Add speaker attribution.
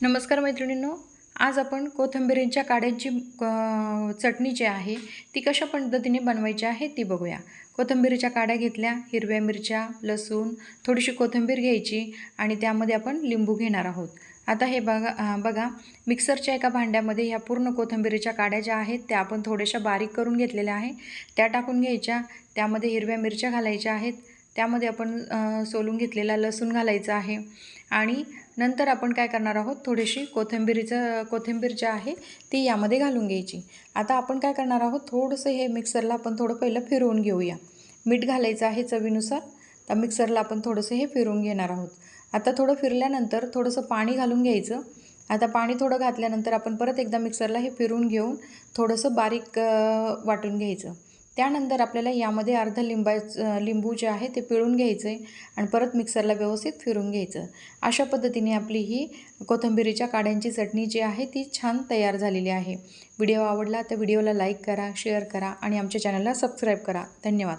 Speaker 1: नमस्कार मैत्रिणींनो आज आपण कोथिंबिरीच्या काड्यांची चटणी जी आहे ती कशा पद्धतीने बनवायची आहे ती बघूया. कोथिंबीरीच्या काड्या घेतल्या हिरव्या मिरच्या लसूण थोडीशी कोथिंबीर घ्यायची आणि त्यामध्ये आपण लिंबू घेणार आहोत. आता हे बघा बघा मिक्सरच्या एका भांड्यामध्ये ह्या पूर्ण कोथिंबीरीच्या काड्या ज्या आहेत त्या आपण थोड्याशा बारीक करून घेतलेल्या आहे. त्या टाकून घ्यायच्या त्यामध्ये हिरव्या मिरच्या घालायच्या आहेत त्यामध्ये आपण सोलून घेतलेला लसूण घालायचा आहे. आणि नंतर आपण काय करणार आहोत थोडीशी कोथिंबीरीचं कोथिंबीर जी आहे ती यामध्ये घालून घ्यायची. आता आपण काय करणार आहोत थोडंसं हे मिक्सरला आपण थोडं पहिलं फिरवून घेऊया. मीठ घालायचं आहे चवीनुसार तर मिक्सरला आपण थोडंसं हे फिरवून घेणार आहोत. आता थोडं फिरल्यानंतर थोडंसं पाणी घालून घ्यायचं. आता पाणी थोडं घातल्यानंतर आपण परत एकदा मिक्सरला हे फिरवून घेऊन थोडंसं बारीक वाटून घ्यायचं. त्यानंतर आपल्याला यामध्ये अर्ध लिंबा लिंबू जे आहे ते पिळून घ्यायचं आहे आणि परत मिक्सरला व्यवस्थित फिरून घ्यायचं. अशा पद्धतीने आपली ही कोथिंबिरीच्या काड्यांची चटणी जी आहे ती छान तयार झालेली आहे. व्हिडिओ आवडला तर व्हिडिओला लाईक करा शेअर करा आणि आमच्या चॅनलला सबस्क्राईब करा. धन्यवाद.